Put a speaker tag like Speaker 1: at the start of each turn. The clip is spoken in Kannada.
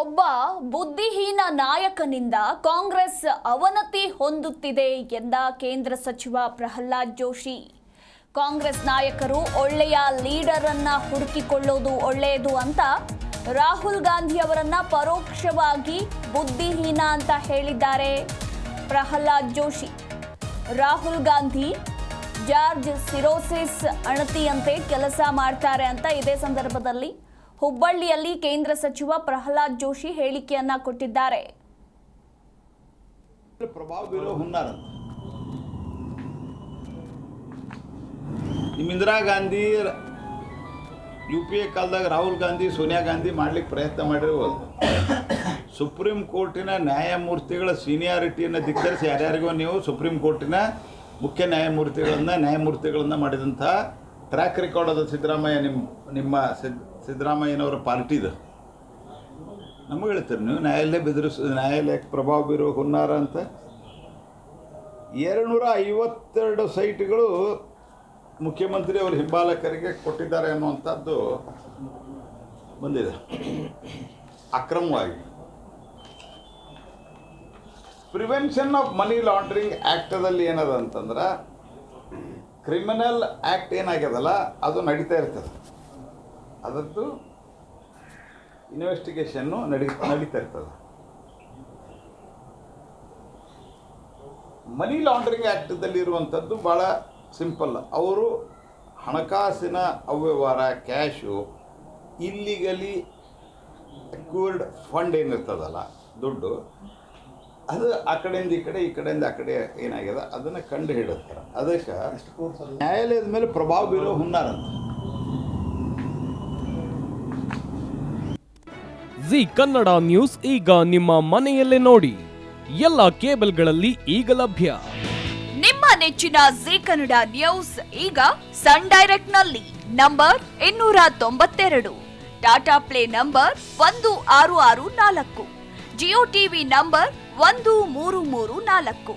Speaker 1: ಒಬ್ಬ ಬುದ್ಧಿಹೀನ ನಾಯಕನಿಂದ ಕಾಂಗ್ರೆಸ್ ಅವನತಿ ಹೊಂದುತ್ತಿದೆ ಎಂದ ಕೇಂದ್ರ ಸಚಿವ ಪ್ರಹ್ಲಾದ್ ಜೋಶಿ. ಕಾಂಗ್ರೆಸ್ ನಾಯಕರು ಒಳ್ಳೆಯ ಲೀಡರ್ ಅನ್ನ ಹುಡುಕಿಕೊಳ್ಳೋದು ಒಳ್ಳೆಯದು ಅಂತ ರಾಹುಲ್ ಗಾಂಧಿ ಅವರನ್ನ ಪರೋಕ್ಷವಾಗಿ ಬುದ್ಧಿಹೀನ ಅಂತ ಹೇಳಿದ್ದಾರೆ ಪ್ರಹ್ಲಾದ್ ಜೋಶಿ. ರಾಹುಲ್ ಗಾಂಧಿ ಜಾರ್ಜ್ ಸಿರೋಸಿಸ್ ಅಣತಿಯಂತೆ ಕೆಲಸ ಮಾಡ್ತಾರೆ ಅಂತ ಇದೇ ಸಂದರ್ಭದಲ್ಲಿ ಹುಬ್ಬಳ್ಳಿಯಲ್ಲಿ ಕೇಂದ್ರ ಸಚಿವ ಪ್ರಹ್ಲಾದ್ ಜೋಶಿ ಹೇಳಿಕೆಯನ್ನ ಕೊಟ್ಟಿದ್ದಾರೆ.
Speaker 2: Indira Gandhi U P A ಕಾಲದಾಗ ರಾಹುಲ್ ಗಾಂಧಿ, ಸೋನಿಯಾ ಗಾಂಧಿ ಮಾಡ್ಲಿಕ್ಕೆ ಪ್ರಯತ್ನ ಮಾಡಿರ್ಬೋದು ಸುಪ್ರೀಂ ಕೋರ್ಟಿನ ನ್ಯಾಯಮೂರ್ತಿಗಳ ಸೀನಿಯಾರಿಟಿಯನ್ನು ಧಿಕ್ಕರಿಸಿ ಯಾರ್ಯಾರಿಗೂ ನೀವು ಸುಪ್ರೀಂ ಕೋರ್ಟಿನ ಮುಖ್ಯ ನ್ಯಾಯಮೂರ್ತಿಗಳನ್ನ ನ್ಯಾಯಮೂರ್ತಿಗಳನ್ನ ಮಾಡಿದಂಥ ಟ್ರ್ಯಾಕ್ ರೆಕಾರ್ಡ್ ಅದು ಸಿದ್ದರಾಮಯ್ಯ ನಿಮ್ಮ ನಿಮ್ಮ ಸಿದ್, ಸಿದ್ದರಾಮಯ್ಯನವರ ಪಾರ್ಟಿದು ನಮಗೆ ಹೇಳ್ತೀರಿ ನೀವು ನ್ಯಾಯಾಲಯ ಬೆದರಿಸ, ನ್ಯಾಯಾಲಯಕ್ಕೆ ಪ್ರಭಾವ ಬೀರೋ ಹುನ್ನಾರ ಅಂತ. ಎರಡುನೂರ ಐವತ್ತೆರಡು ಸೈಟ್ಗಳು ಮುಖ್ಯಮಂತ್ರಿ ಅವರ ಹಿಂಬಾಲಕರಿಗೆ ಕೊಟ್ಟಿದ್ದಾರೆ ಅನ್ನುವಂಥದ್ದು ಬಂದಿದೆ. ಅಕ್ರಮವಾಗಿ. ಪ್ರಿವೆನ್ಷನ್ ಆಫ್ ಮನಿ ಲಾಂಡ್ರಿಂಗ್ ಆ್ಯಕ್ಟದಲ್ಲಿ ಏನದ ಅಂತಂದ್ರೆ ಕ್ರಿಮಿನಲ್ ಆ್ಯಕ್ಟ್ ಏನಾಗ್ಯದಲ್ಲ, ಅದು ನಡೀತಾ ಇರ್ತದೆ. ಅದರದ್ದು ಇನ್ವೆಸ್ಟಿಗೇಷನ್ನು ನಡಿ, ನಡೀತಾ ಇರ್ತದೆ. ಮನಿ ಲಾಂಡ್ರಿಂಗ್ ಆ್ಯಕ್ಟದಲ್ಲಿ ಇರುವಂಥದ್ದು ಭಾಳ ಸಿಂಪಲ್ ಅವರು ಹಣಕಾಸಿನ ಅವ್ಯವಹಾರ ಕ್ಯಾಶು ಇಲ್ಲಿಗಲಿ ಅಕ್ಯೂರ್ಡ್ ಫಂಡ್ ಏನಿರ್ತದಲ್ಲ, ದುಡ್ಡು, ಅದು ಆ ಕಡೆಯಿಂದ ಈ ಕಡೆ, ಈ ಕಡೆಯಿಂದ ಆ ಕಡೆ ಏನಾಗಿದೆ ಅದನ್ನು ಕಂಡು ಅದಕ್ಕೆ ನ್ಯಾಯಾಲಯದ ಮೇಲೆ ಪ್ರಭಾವ ಬೀರೋ ಹುನ್ನಾರ ಅಂತ
Speaker 3: ಜಿ ಕನ್ನಡ ನ್ಯೂಸ್ ಈಗ ನಿಮ್ಮ ಮನೆಯಲ್ಲೇ ನೋಡಿ. ಎಲ್ಲ ಕೇಬಲ್ಗಳಲ್ಲಿ ಈಗ ಲಭ್ಯ.
Speaker 1: ನಿಮ್ಮ ನೆಚ್ಚಿನ ಜಿ ಕನ್ನಡ ನ್ಯೂಸ್ ಈಗ ಸನ್ ಡೈರೆಕ್ಟ್ನಲ್ಲಿ ನಂಬರ್ ಇನ್ನೂರ ತೊಂಬತ್ತೆರಡು. ಟಾಟಾ ಪ್ಲೇ ನಂಬರ್ ಒಂದು ಆರು ಆರು ನಾಲ್ಕು. ಜಿಯೋ ಟಿವಿ ನಂಬರ್ ಒಂದು ಮೂರು ಮೂರು ನಾಲ್ಕು.